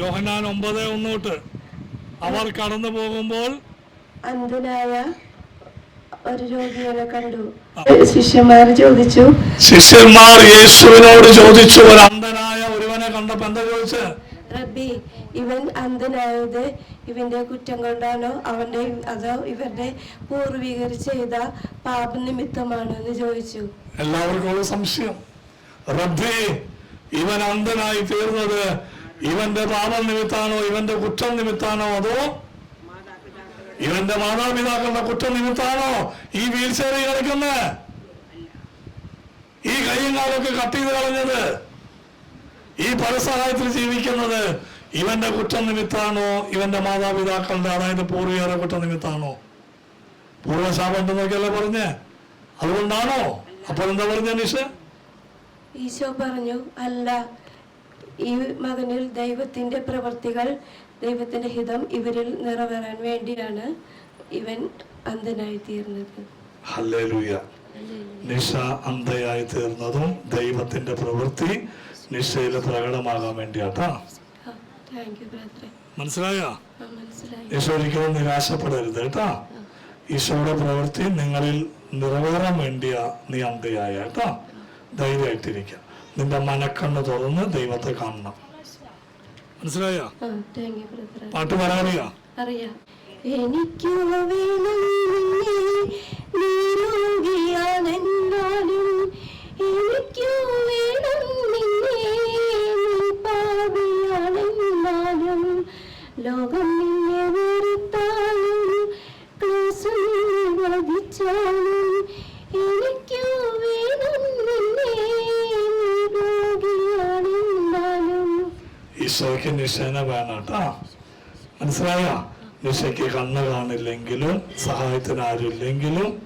യോഹന്നാൻ ഒമ്പത് ഒന്നോട്ട്. അവർ കടന്നു പോകുമ്പോൾ അന്ധനായ ഒരു രോഗിയെ കണ്ടു. ശിഷ്യന്മാർ ചോദിച്ചു ശിഷ്യന്മാർ യേശുവിനോട് ചോദിച്ചു ഒരു അന്ധനായ ഒരുവനെ കണ്ടപ്പോ എന്താ ചോദിച്ച്? റബ്ബി ഇവൻ അന്ധനായത് ഇവന്റെ കുറ്റം കൊണ്ടാണോ? അവന്റെ അതോ ഇവരുടെ പൂർവികർ ചെയ്ത പാപനിമിത്തമാണോ? എന്ന് ചോദിച്ചു. എല്ലാവർക്കും സംശയം. റബ്ബി ഇവൻ അന്ധനായി തീർന്നത് ഇവന്റെ പാപം നിമിത്താണോ ഇവന്റെ കുറ്റം നിമിത്താണോ അതോ ഇവന്റെ മാതാപിതാക്കളുടെ കുറ്റം നിമിത്താണോ ഈ വീൽ ചെയറിൽ ഈ കൈയും കാലൊക്കെ കട്ട് ചെയ്ത് കളഞ്ഞത്. ഈ പരസഹായത്തിൽ ജീവിക്കുന്നത് ഇവന്റെ കുറ്റം നിമിത്താണോ ഇവന്റെ മാതാപിതാക്കളുടെ അതായത് പൂർവികരുടെ കുറ്റം നിമിത്താണോ? പൂർവശാപം ഉണ്ടെന്നൊക്കെയല്ലേ പറഞ്ഞേ? അതുകൊണ്ടാണോ? അപ്പോൾ എന്താ പറഞ്ഞ നിഷ്? ഈശോ പറഞ്ഞു അല്ല ഈ മകനിൽ ദൈവത്തിന്റെ പ്രവർത്തികൾ ദൈവത്തിന്റെ ഹിതം ഇവരിൽ നിറവേറാൻ വേണ്ടിയാണ് ഇവൻ അന്ധനായി തീർന്നത് നിഷ അന്ധയായി തീർന്നതും ദൈവത്തിന്റെ പ്രവൃത്തി നിഷയിൽ പ്രകടമാകാൻ വേണ്ടിയാട്ടാ. മനസ്സിലായോ? നിഷ ഒരിക്കലും നിരാശപ്പെടരുത് കേട്ടാ. ഈശോയുടെ പ്രവൃത്തി നിങ്ങളിൽ നിറവേറാൻ വേണ്ടിയാ നീ അന്ധയായ കേട്ടാ. ധൈര്യമായിട്ടിരിക്കുക നിന്റെ മനക്കണ്ണ് തുറന്ന് ദൈവത്തെ കാണണം. മനസ്സിലായോ? പാട്ട് പറയാറിയോ അറിയാം. എനിക്കു വേണം നീരോഗിയാണെന്നാലും എനിക്കു വേണം നിന്നെ നീ പാപിയാണെന്നാലും ലോകം ഈശോയ്ക്ക് നിഷേന വേണം കേട്ടോ. മനസ്സിലായോ? നിഷയ്ക്ക് കണ്ണ് കാണില്ലെങ്കിലും സഹായത്തിന് ആരുമില്ലെങ്കിലും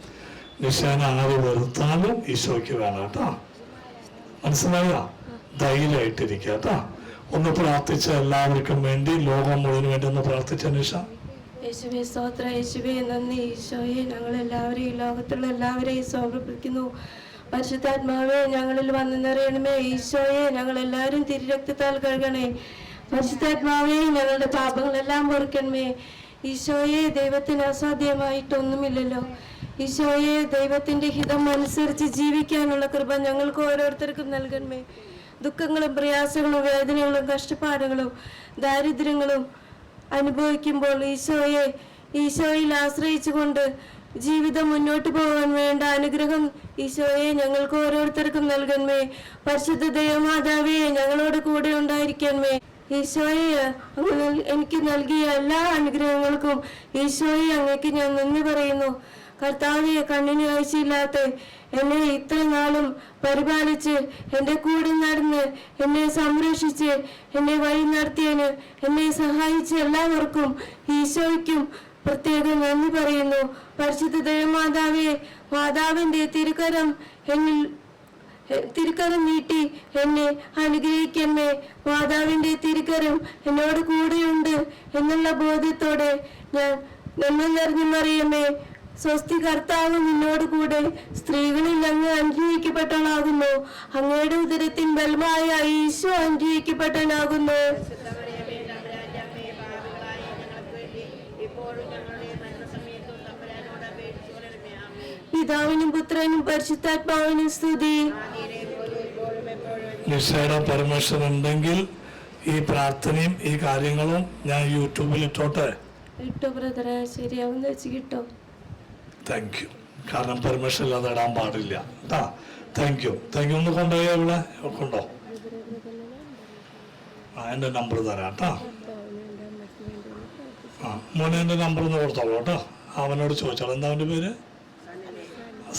നിഷേന ആര് വെറുത്താലും ഈശോയ്ക്ക് വേണം കേട്ടോ. മനസ്സിലായോ? ധൈര്യമായിട്ടിരിക്കുക കേട്ടോ. ഒന്ന് പ്രാർത്ഥിച്ച എല്ലാവർക്കും വേണ്ടി ലോകം മുഴുവൻ വേണ്ടി ഒന്ന് പ്രാർത്ഥിച്ച നിഷ. യേശുവേ സ്തോത്ര. യേശുവേ നന്ദി. ഈശോയെ ഞങ്ങൾ എല്ലാവരെയും ലോകത്തുള്ള എല്ലാവരെയും സമർപ്പിക്കുന്നു പരിശുദ്ധാത്മാവെ ഞങ്ങളിൽ വന്നു നിറയണമേ. ഈശോയെ ഞങ്ങൾ എല്ലാവരും തിരുരക്തത്താൽ കഴുകണേ. പരിശുദ്ധാത്മാവെ ഞങ്ങളുടെ പാപങ്ങളെല്ലാം പൊറുക്കണമേ ഈശോയെ ദൈവത്തിന് അസാധ്യമായിട്ടൊന്നുമില്ലല്ലോ. ഈശോയെ ദൈവത്തിന്റെ ഹിതം അനുസരിച്ച് ജീവിക്കാനുള്ള കൃപ ഞങ്ങൾക്ക് ഓരോരുത്തർക്കും നൽകണമേ. ദുഃഖങ്ങളും പ്രയാസങ്ങളും വേദനകളും കഷ്ടപ്പാടുകളും ദാരിദ്ര്യങ്ങളും അനുഭവിക്കുമ്പോൾ ഈശോയെ ഈശോയിൽ ആശ്രയിച്ചുകൊണ്ട് ജീവിതം മുന്നോട്ട് പോകാൻ വേണ്ട അനുഗ്രഹം ഈശോയെ ഞങ്ങൾക്ക് ഓരോരുത്തർക്കും നൽകണമേ. പരിശുദ്ധ ദൈവമാതാവേ ഞങ്ങളോട് കൂടെ ഉണ്ടായിരിക്കണമേ. ഈശോയെ എനിക്ക് നൽകിയ എല്ലാ അനുഗ്രഹങ്ങൾക്കും ഈശോയെ അങ്ങേക്ക് ഞാൻ നന്ദി പറയുന്നു. കർത്താവെ കണ്ണിന് കാഴ്ചയില്ലാത്ത എന്നെ ഇത്ര നാളും പരിപാലിച്ച് എന്റെ കൂടെ നടന്ന് എന്നെ സംരക്ഷിച്ച് എന്നെ വഴി നടത്തിയതിന് എന്നെ സഹായിച്ച എല്ലാവർക്കും ഈശോയ്ക്കും പ്രത്യേകം നന്ദി പറയുന്നു. പരിശുദ്ധ ദേവമാതാവെ മാതാവിന്റെ തിരുക്കരം എന്നിൽ തിരുക്കരം നീട്ടി എന്നെ അനുഗ്രഹിക്കമ്മേ. മാതാവിന്റെ തിരുക്കരം എന്നോട് കൂടെയുണ്ട് എന്നുള്ള ബോധ്യത്തോടെ ഞാൻ നന്മ നിറഞ്ഞു മറിയമേ സ്വസ്തി കർത്താവ് നിന്നോട് കൂടെ സ്ത്രീകളിൽ അങ്ങ് അനുഗ്രഹിക്കപ്പെട്ടവനാകുന്നു. അങ്ങയുടെ ഉദരത്തിൻ ബലമായ ഈശോ അനുഗ്രഹിക്കപ്പെട്ടവനാകുന്നു. പിതാവിനും പുത്രനും പരിശുദ്ധാത്മാവിനും സ്തുതി. നിഷയുടെ പെർമിഷൻ ഉണ്ടെങ്കിൽ ഈ പ്രാർത്ഥനയും ഈ കാര്യങ്ങളും ഞാൻ യൂട്യൂബിൽ ഇട്ടോട്ടെ? ഇട്ടോ ബ്രദറെ. ശരിയാവുന്ന വെച്ച് കിട്ടോ താങ്ക് യു കാരണം പെർമിഷൻ ഇല്ലാതെ ഇടാൻ പാടില്ല. കേട്ടാ താങ്ക് യു താങ്ക് യു ഒന്ന് കൊണ്ടുപോയി ഇവിടെ? കൊണ്ടോ ആ എന്റെ നമ്പർ തരാം കേട്ടോ ആ മോനെ എന്റെ നമ്പർ ഒന്ന് കൊടുത്തോളൂ കേട്ടോ അവനോട് ചോദിച്ചോളൂ. എന്താ അവന്റെ പേര്?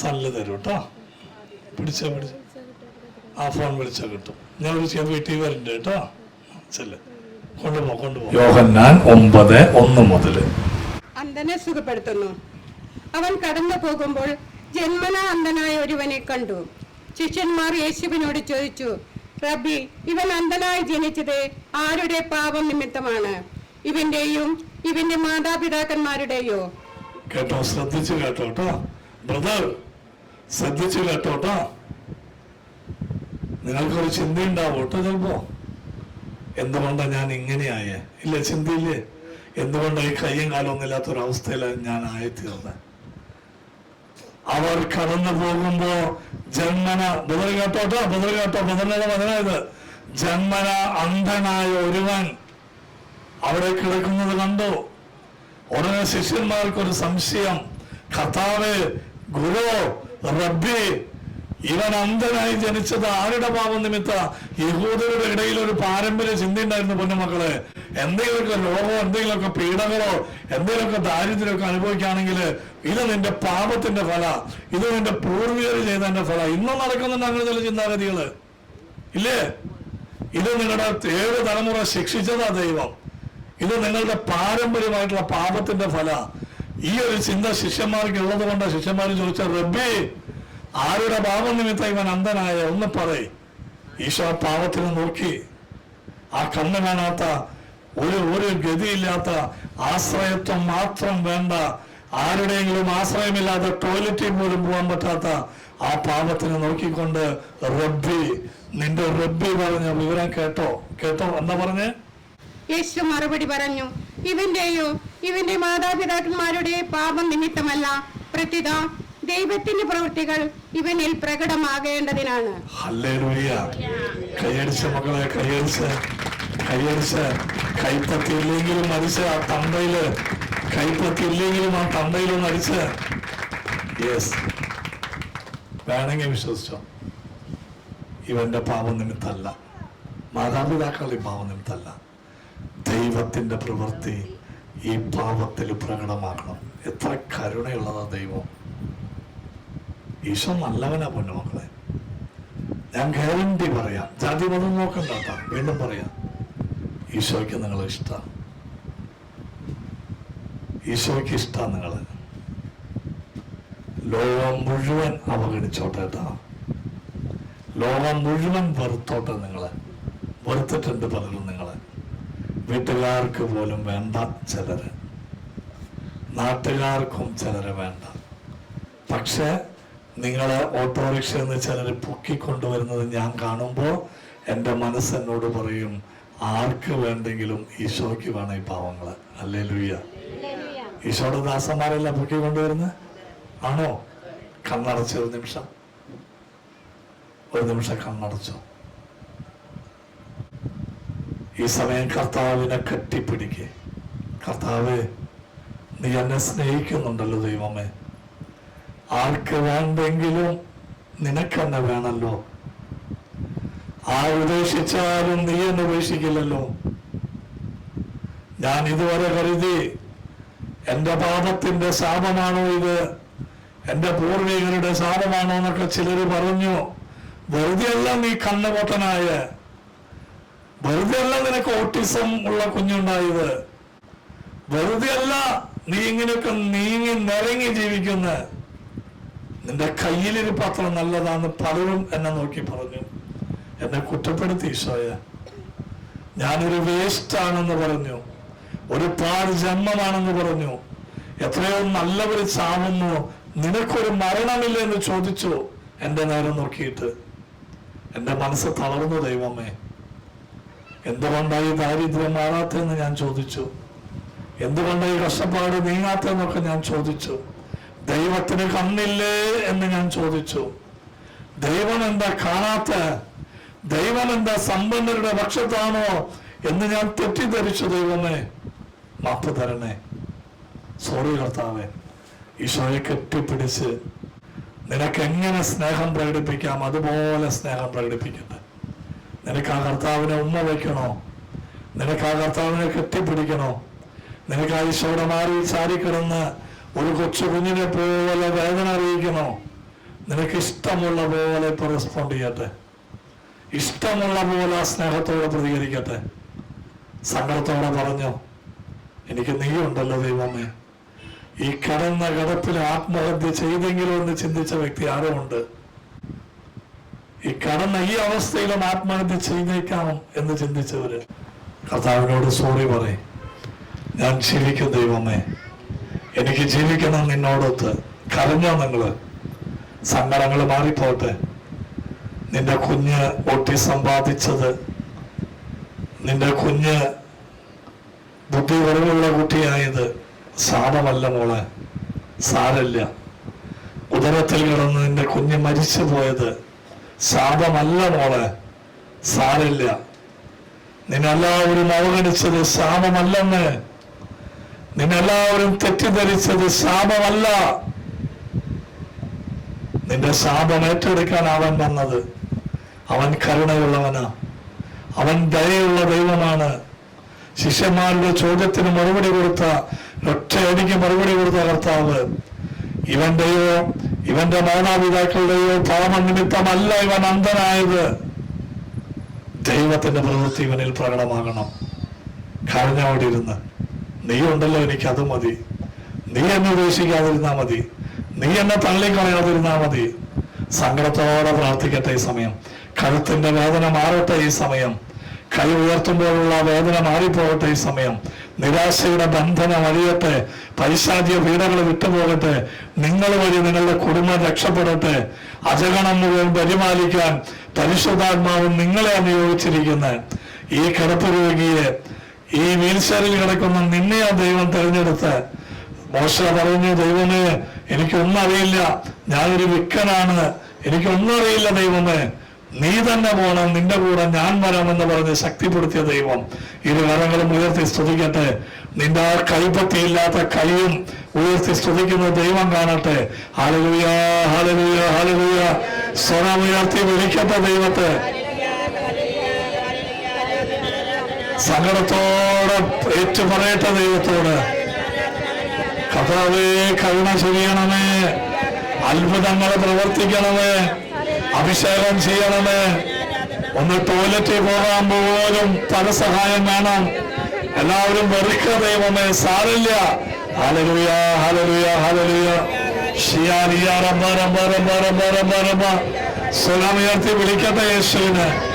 സല്ല് തരും കേട്ടോ പിടിച്ചോ പിടിച്ച. ആ ഫോൺ വിളിച്ചാൽ കിട്ടും. ഞാൻ വിളിച്ച വീട്ടിൽ വരണ്ട കേട്ടോ. ചെല്ലേ. കൊണ്ടുപോ കൊണ്ടുപോ. യോഹന്നാൻ ഒമ്പത് ഒന്ന് മുതൽ അന്ധനെ സുഖപ്പെടുത്തുന്നു. അവൻ കടന്നു പോകുമ്പോൾ ജന്മന അന്ധനായ ഒരുവനെ കണ്ടു. ശിഷ്യന്മാർ യേശുവിനോട് ചോദിച്ചു റബ്ബി ഇവൻ അന്ധനായി ജനിച്ചത് ആരുടെ പാപം നിമിത്തമാണ്? ഇവന്റെയും ഇവന്റെ മാതാപിതാക്കന്മാരുടെയോ? കേട്ടോ ശ്രദ്ധിച്ചു കേട്ടോ കേട്ടോ. ബ്രദർ ശ്രദ്ധിച്ചു കേട്ടോ കേട്ടോ. നിങ്ങൾക്കൊരു ചിന്തയുണ്ടാവും? കേട്ടോ ചിലപ്പോ. എന്തുകൊണ്ടാണ് ഞാൻ ഇങ്ങനെയായ? ഇല്ല ചിന്തയില്ലേ? എന്തുകൊണ്ടാണ് ഈ കയ്യും കാലം ഒന്നുമില്ലാത്ത ഒരു അവസ്ഥയിലാണ് ഞാൻ ആയിത്തീർന്നത് അവർ കടന്നു പോകുമ്പോ ജന്മന ബദൽ കേട്ടോട്ടോ ബദൽ കേട്ടോ ബദലിന്റെ മകനായത് ജന്മന അന്ധനായ ഒരുവൻ അവിടെ കിടക്കുന്നത് കണ്ടു. ഉടനെ ശിഷ്യന്മാർക്കൊരു സംശയം. കർത്താവ് ഗുരു റബ്ബി ഇവൻ അന്ധനായി ജനിച്ചത് ആരുടെ പാപം നിമിത്ത യഹൂദരുടെ ഇടയിൽ ഒരു പാരമ്പര്യ ചിന്ത ഉണ്ടായിരുന്നു പൊന്നുമക്കളെ? എന്തെങ്കിലുമൊക്കെ രോഗമോ എന്തെങ്കിലുമൊക്കെ പീഡകളോ എന്തെങ്കിലുമൊക്കെ ദാരിദ്ര്യമൊക്കെ അനുഭവിക്കുകയാണെങ്കിൽ ഇത് നിന്റെ പാപത്തിന്റെ ഫല. ഇത് നിന്റെ പൂർവികർ ചെയ്തതിന്റെ ഫല. ഇന്നും നടക്കുന്നുണ്ട് അങ്ങനെ ചില ചിന്താഗതികൾ ഇല്ലേ? ഇത് നിങ്ങളുടെ ഏഴ് തലമുറ ശിക്ഷിച്ചതാ ദൈവം. ഇത് നിങ്ങളുടെ പാരമ്പര്യമായിട്ടുള്ള പാപത്തിന്റെ ഫല. ഈ ഒരു ചിന്ത ശിഷ്യന്മാർക്ക് ഉള്ളത് കൊണ്ട് ശിഷ്യന്മാർ ചോദിച്ച റബ്ബി ആരുടെ പാപം നിമിത്തം ഇവൻ അന്ധനായ? ഒന്ന് പറയ്. ഈശോ പാപത്തിന് പാപത്തിനെ നോക്കി. ആ കണ്ണ് കാണാത്ത ഒരു ഒരു ഗതിയില്ലാത്ത ആശ്രയത്വം മാത്രം വേണ്ട ആരുടെയെങ്കിലും ആശ്രയമില്ലാതെ ടോയ്ലറ്റിൽ പോലും പോകാൻ പറ്റാത്ത ആ പാപത്തിനെ നോക്കിക്കൊണ്ട് റബ്ബി നിന്റെ റബ്ബി പറഞ്ഞ വിവരം കേട്ടോ. കേട്ടോ? എന്താ പറഞ്ഞേ? യേശു മറുപടി പറഞ്ഞു ഇവന്റെയോ ഇവന്റെ മാതാപിതാക്കന്മാരുടെ പാപം നിമിത്തമല്ല. പ്രത്യുത ദൈവത്തിന്റെ പ്രവൃത്തികൾ ഇവനിൽ പ്രകടമാകേണ്ടതിനാണ്. ഹല്ലേലൂയ. കൈയടിച്ച മക്കളെ കൈയടിച്ച് കൈയടിച്ച്. കൈപ്പത്തിയില്ലെങ്കിലും അടിച്ച് ആ കൈപ്പത്തിയില്ലെങ്കിലും ആ തണ്ടയിലൊന്ന് അടിച്ച് യെസ് വേണമെങ്കിൽ വിശ്വസിച്ചോ. ഇവന്റെ പാപം നിമിത്തല്ല മാതാപിതാക്കളുടെ പാപം നിമിത്തല്ല ദൈവത്തിന്റെ പ്രവൃത്തി ഈ പാപത്തിൽ പ്രകടമാക്കണം എത്ര കരുണയുള്ളതാ ദൈവം. ഈശോ നല്ലവനാ പൊന്നുമക്കളെ ഞാൻ ഗ്യാരണ്ടി പറയാം. ജാതി മതം നോക്കണ്ട. വീണ്ടും പറയാം. ഈശോയ്ക്ക് നിങ്ങൾ ഇഷ്ടം. ഈശോയ്ക്ക് ഇഷ്ടം നിങ്ങൾ ലോകം മുഴുവൻ അവഗണിച്ചോട്ടെ കേട്ടോ ലോകം മുഴുവൻ വെറുത്തോട്ടെ നിങ്ങൾ. വെറുത്തിട്ടുണ്ട് പലരും നിങ്ങളെ. വീട്ടുകാർക്ക് പോലും വേണ്ട ചിലര്. നാട്ടുകാർക്കും ചിലരെ വേണ്ട. പക്ഷെ നിങ്ങളെ ഓട്ടോറിക്ഷ എന്ന് ചിലർ പൊക്കിക്കൊണ്ടുവരുന്നത് ഞാൻ കാണുമ്പോൾ എന്റെ മനസ്സ് എന്നോട് പറയും ആർക്ക് വേണ്ടെങ്കിലും ഈശോയ്ക്ക് വേണം ഈ പാവങ്ങൾ അല്ലേ ലുയ്യ ഈശോയുടെ ദാസന്മാരല്ല പൊക്കിക്കൊണ്ടുവരുന്നത് ആണോ? കണ്ണടച്ച് ഒരു നിമിഷം. ഒരു നിമിഷം കണ്ണടച്ചു. ഈ സമയം കർത്താവിനെ കെട്ടിപ്പിടിക്കേ. കർത്താവ് നീ എന്നെ സ്നേഹിക്കുന്നുണ്ടല്ലോ ദൈവമേ. ആർക്ക് വേണ്ടെങ്കിലും നിനക്കെന്നെ വേണമല്ലോ ആർ ഉപേക്ഷിച്ചാലും നീ എന്നെ ഉപേക്ഷിക്കില്ലല്ലോ. ഞാൻ ഇതുവരെ കരുതി എന്റെ പാപത്തിന്റെ സാപമാണോ ഇത്? എന്റെ പൂർവികരുടെ സാപമാണോ എന്നൊക്കെ ചിലർ പറഞ്ഞു. വെറുതെയല്ല നീ കണ്ണുപൊട്ടനായ വെറുതെയല്ല നിനക്ക് ഓട്ടിസം ഉള്ള കുഞ്ഞുണ്ടായത്. വെറുതെയല്ല നീ ഇങ്ങനെയൊക്കെ നീങ്ങി നിരങ്ങി ജീവിക്കുന്നത് നിന്റെ കയ്യിലിരിപ്പ് പത്രം നല്ലതാന്ന് പലരും എന്നെ നോക്കി പറഞ്ഞു. എന്നെ കുറ്റപ്പെടുത്തി ഈശോയ. ഞാനൊരു വേസ്റ്റ് ആണെന്ന് പറഞ്ഞു. ഒരു പാട് ജന്മമാണെന്ന് പറഞ്ഞു. എത്രയോ നല്ലവർ ചാവുന്നു. നിനക്കൊരു മരണമില്ല എന്ന് ചോദിച്ചു എന്റെ നേരം നോക്കിയിട്ട്. എന്റെ മനസ്സ് തളർന്നു ദൈവമേ. എന്തുകൊണ്ടായി ദാരിദ്ര്യം മാറാത്തെന്ന് ഞാൻ ചോദിച്ചു? എന്തുകൊണ്ടായി കഷ്ടപ്പാട് നീങ്ങാത്തെന്നൊക്കെ ഞാൻ ചോദിച്ചു? ദൈവത്തിന് കണ്ണില്ലേ എന്ന് ഞാൻ ചോദിച്ചു. ദൈവം എന്താ കാണാത്ത? ദൈവം എന്താ സമ്പന്നരുടെ പക്ഷത്താണോ എന്ന് ഞാൻ തെറ്റിദ്ധരിച്ചു ദൈവമേ. മാപ്പ് തരണേ. സോറി കർത്താവേ. ഈശോയെ കെട്ടിപ്പിടിച്ച് നിനക്ക് എങ്ങനെ സ്നേഹം പ്രകടിപ്പിക്കാം? അതുപോലെ സ്നേഹം പ്രകടിപ്പിക്കട്ടെ. നിനക്ക് ആ കർത്താവിനെ ഉമ്മ വയ്ക്കണോ? നിനക്ക് ആ കർത്താവിനെ കെട്ടിപ്പിടിക്കണോ? നിനക്ക് ആ ഈശോയുടെ മാറി ചാരിക്കിടന്ന് ഒരു കൊച്ചു കുഞ്ഞിനെ പോലെ വേദന അറിയിക്കണോ നിനക്ക് ഇഷ്ടമുള്ള പോലെ ഇപ്പൊ റെസ്പോണ്ട് ചെയ്യട്ടെ. ഇഷ്ടമുള്ള പോലെ സ്നേഹത്തോടെ പ്രതികരിക്കട്ടെ. സങ്കടത്തോടെ പറഞ്ഞു എനിക്ക് നീ നീയുണ്ടല്ലോ ദൈവമേ. ഈ കടന്ന കിടപ്പിൽ ആത്മഹത്യ ചെയ്തെങ്കിലും എന്ന് ചിന്തിച്ച വ്യക്തി ആരോ ഉണ്ട് ഈ കടന്ന ഈ അവസ്ഥയിലും ആത്മഹത്യ ചെയ്തേക്കാം എന്ന് ചിന്തിച്ചവര്? കർത്താവിനോട് സോറി പറയും. ഞാൻ ക്ഷീണിക്കും ദൈവമേ. എനിക്ക് ജീവിക്കണം നിന്നോടൊത്ത്. കരഞ്ഞോ നിങ്ങൾ? സങ്കടങ്ങൾ മാറിപ്പോട്ടെ. നിന്റെ കുഞ്ഞ് ഒട്ടി സമ്പാദിച്ചത്. നിന്റെ കുഞ്ഞ് ബുദ്ധി കുറവുള്ള കുട്ടിയായത് സാപമല്ല മോളെ. സാരല്ല ഉദരത്തിൽ കിടന്ന് നിന്റെ കുഞ്ഞ് മരിച്ചു പോയത് ശാപമല്ല മോളെ. സാരല്ല നിന്നെല്ലാവരും അവഗണിച്ചത് ശാപമല്ലെന്ന്. നിന്നെല്ലാവരും തെറ്റിദ്ധരിച്ചത് ശാപമല്ല. നിന്റെ ശാപം ഏറ്റെടുക്കാൻ അവൻ വന്നത് അവൻ കരുണയുള്ളവനാ. അവൻ ദയയുള്ള ദൈവമാണ്. ശിഷ്യന്മാരുടെ ചോദ്യത്തിന് മറുപടി കൊടുത്ത ഒറ്റയടിക്ക് മറുപടി കൊടുത്ത കർത്താവ് ഇവന്റെയോ ഇവന്റെ മാതാപിതാക്കളുടെയോ പാപനിമിത്തമല്ല ഇവൻ അന്ധനായത്. ദൈവത്തിന്റെ പ്രവൃത്തി ഇവനിൽ പ്രകടമാകണം. കരഞ്ഞോടിയിരുന്ന് നീ ഉണ്ടല്ലോ എനിക്ക് അത് മതി. നീ എന്നെ ഉപേക്ഷിക്കാതിരുന്നാ മതി. നീ എന്നെ തള്ളിക്കളയാതിരുന്നാ മതി. സങ്കടത്തോടെ പ്രാർത്ഥിക്കട്ടെ ഈ സമയം. കഴുത്തിന്റെ വേദന മാറട്ടെ ഈ സമയം. കൈ ഉയർത്തുമ്പോഴുള്ള വേദന മാറിപ്പോകട്ടെ ഈ സമയം. നിരാശയുടെ ബന്ധനം അഴിയട്ടെ പൈശാചിക പീഡകൾ വിട്ടുപോകട്ടെ. നിങ്ങൾ വഴി നിങ്ങളുടെ കുടുംബം രക്ഷപ്പെടട്ടെ. അജഗണം മുഴുവൻ പരിപാലിക്കാൻ പരിശുദ്ധാത്മാവ് നിങ്ങളെ നിയോഗിച്ചിരിക്കുന്ന ഈ കിടപ്പ് രോഗിയെ ഈ വീൽചെയറിൽ കിടക്കുന്ന നിന്നെ ആ ദൈവം തെരഞ്ഞെടുത്ത്. മോശ പറഞ്ഞു ദൈവമേ എനിക്കൊന്നും അറിയില്ല. ഞാനൊരു വിക്കനാണ്. എനിക്കൊന്നും അറിയില്ല ദൈവമേ. നീ തന്നെ പോണം നിന്റെ കൂടെ ഞാൻ വരാമെന്ന് പറഞ്ഞ് ശക്തിപ്പെടുത്തിയ ദൈവം. ഇരു കരങ്ങളും ഉയർത്തി സ്തുതിക്കട്ടെ. നിന്റെ ആ കൈപ്പത്തിയില്ലാത്ത കൈയും ഉയർത്തി സ്തുതിക്കുന്ന ദൈവം കാണട്ടെ. ഹാലലുയ ഹാലലുയ ഹാലലുയ സ്വരം ഉയർത്തി വിളിക്കട്ടെ ദൈവത്തെ. സങ്കടത്തോടെ ഏറ്റു പറയട്ടെ ദൈവത്തോട്. കഥാവേ കരുണ ചെയ്യണമേ അത്ഭുതങ്ങൾ പ്രവർത്തിക്കണമേ. അഭിഷേകം ചെയ്യണമേ. ഒന്ന് ടോയ്ലറ്റിൽ പോകാൻ പോലും പരസഹായം വേണം. എല്ലാവരും വെറുക്ക ദൈവമേ. സാറില്ല ഹലരുയ ഹലരുയ ഹലരുയ ഷിയാറിയ റബ്ബ റബ്ബ റബ്ബ റബ്ബ റബ്ബ റബ്ബ. സ്വലം ഉയർത്തി വിളിക്കട്ടെ യേശുവിനെ.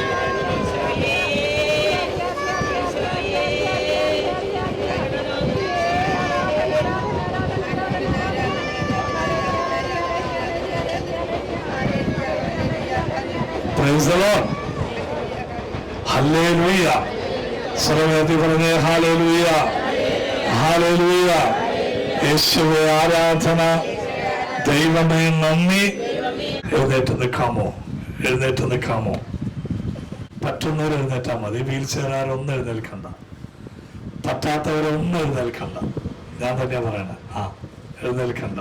Praise the Lord. Hallelujah. സർവതി പറഞ്ഞേ ഹാലേലൂയ. ഹാലേലൂയ. യേശുവെ ആരാധന. ദൈവമേ നന്ദി. എഴുന്നേറ്റ് നിൽക്കാമോ? എഴുന്നേറ്റ് നിൽക്കാമോ? പറ്റുന്നവർ എഴുന്നേറ്റാ മതി. വീൽ ചെയറാരൊന്നും എഴുന്നേൽക്കണ്ട. പറ്റാത്തവരൊന്നും എഴുന്നേൽക്കണ്ട. ഞാൻ തന്നെയാ പറയണേ. ആ എഴുന്നേൽക്കണ്ട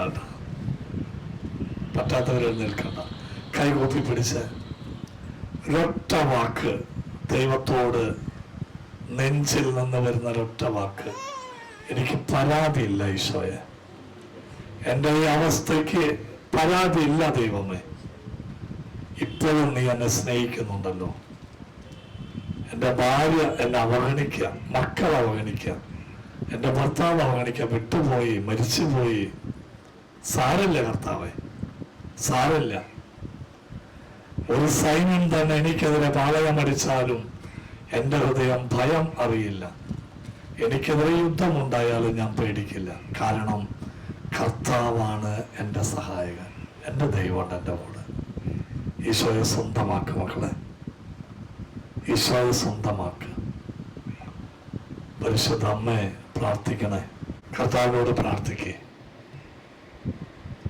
പറ്റാത്തവർ എഴുന്നേൽക്കണ്ട. കൈകൂപ്പി പിടിച്ച് ഒരൊറ്റ വാക്ക്. ദൈവത്തോട് നെഞ്ചിൽ നിന്ന് വരുന്ന ഒരൊറ്റ വാക്ക്. എനിക്ക് പരാതിയില്ല ഈശോയെ. എന്റെ ഈ അവസ്ഥയ്ക്ക് പരാതിയില്ല ദൈവമേ. ഇപ്പോഴും നീ എന്നെ സ്നേഹിക്കുന്നുണ്ടല്ലോ. എന്റെ ഭാര്യ എന്നെ അവഗണിക്കുക മക്കൾ അവഗണിക്കുക എന്റെ ഭർത്താവ് അവഗണിക്കുക വിട്ടുപോയി മരിച്ചുപോയി. സാരല്ല കർത്താവേ. സാരല്ല ഒരു സൈന്യം തന്നെ എനിക്കെതിരെ പാളയമടിച്ചാലും എന്റെ ഹൃദയം ഭയം അറിയില്ല. എനിക്കെതിരെ യുദ്ധമുണ്ടായാലും ഞാൻ പേടിക്കില്ല. കാരണം കർത്താവാണ് എന്റെ സഹായകൻ എന്റെ ദൈവമുണ്ട് എന്റെ കൂടെ ഈശോയെ സ്വന്തമാക്കു മക്കളെ. ഈശോയെ സ്വന്തമാക്ക. പരിശുദ്ധ അമ്മയെ പ്രാർത്ഥിക്കണേ. കർത്താവിനോട് പ്രാർത്ഥിക്കേ.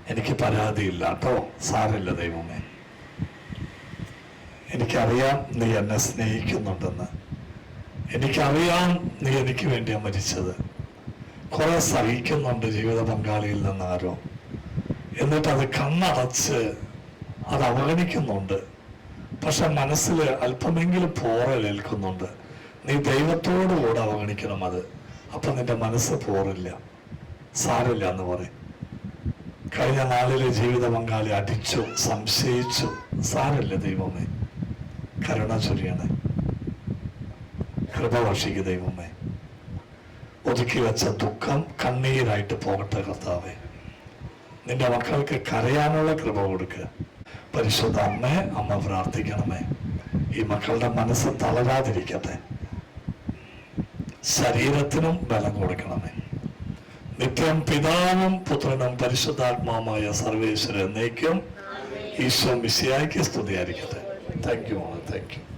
എനിക്ക് പരാതിയില്ല കേട്ടോ. സാരില്ല ദൈവമേ. എനിക്കറിയാം നീ എന്നെ സ്നേഹിക്കുന്നുണ്ടെന്ന്. എനിക്കറിയാം നീ എനിക്ക് വേണ്ടിയാ മരിച്ചത്. കുറെ സഹിക്കുന്നുണ്ട് ജീവിത പങ്കാളിയിൽ നിന്ന് ആരോ എന്നിട്ട് അത് കണ്ണടച്ച് അത് അവഗണിക്കുന്നുണ്ട്. പക്ഷെ മനസ്സിൽ അല്പമെങ്കിലും പോറലേൽക്കുന്നുണ്ട് നീ ദൈവത്തോടു കൂടെ അവഗണിക്കണം അത്. അപ്പൊ നിന്റെ മനസ്സ് പോറില്ല. സാരില്ല എന്ന് പറയും. കഴിഞ്ഞ നാളിലെ ജീവിത പങ്കാളി അടിച്ചു സംശയിച്ചു. സാരല്ല ദൈവമേ. കരുണ കൃപ വർഷിക്ക് ദൈവമേ. ഒതുക്കി വെച്ച ദുഃഖം കണ്ണീരായിട്ട് പോകട്ടെ കർത്താവേ. നിന്റെ മക്കൾക്ക് കരയാനുള്ള കൃപ കൊടുക്കുക പരിശുദ്ധ അമ്മേ അമ്മ പ്രാർത്ഥിക്കണമേ. ഈ മക്കളുടെ മനസ്സ് തളരാതിരിക്കട്ടെ. ശരീരത്തിനും ബലം കൊടുക്കണമേ. നിത്യം പിതാവും പുത്രനും പരിശുദ്ധാത്മാവുമായ സർവേശ്വരൻ എന്നേക്കും ഈശോ മിസിയായിക്ക് സ്തുതിയായിരിക്കട്ടെ. Thank you thank you